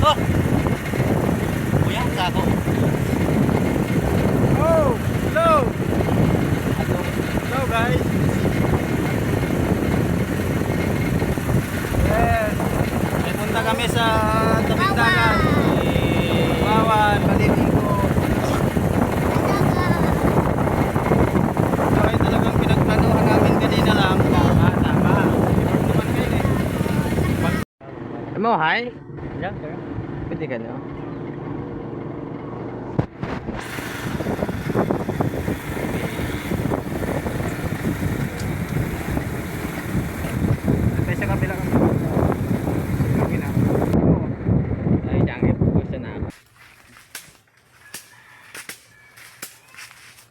Oh! Kuya, kako. Oh, hello. Hello guys. Yes. May punta kami sa tabing dagat. Bawan, Maliligo. Ito lang. Yan, sir. Pwede ka na.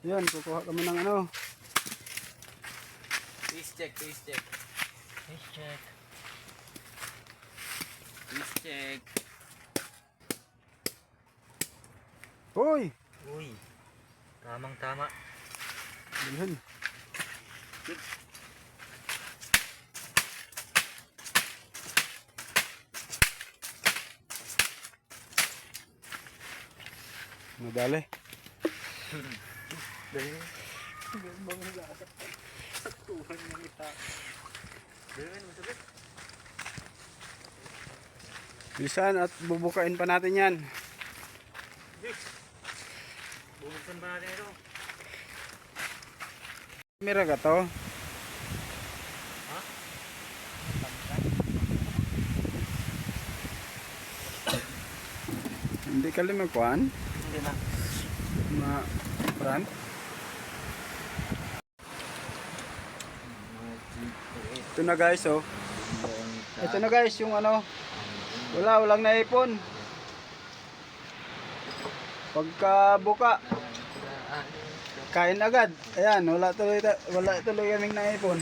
Yun, kukuha kami ng ano. Please check, please check. Please check. Check. Hoy! Uy. Tamang tama. Bilhin. Madali. Dali. Saktuhan ng ita. Dali, masabit. Bilisan at bubukain pa natin yan. Bubuksan ba natin ito? Mira ka to. Ha? Hindi ka limagkuhan. Hindi na. Ma brand. Ito na guys oh. Ito na guys yung ano. Wala, walang naipon. Pagka buka, kain agad. Ayan, wala tuloy wala tuloy kaming naipon.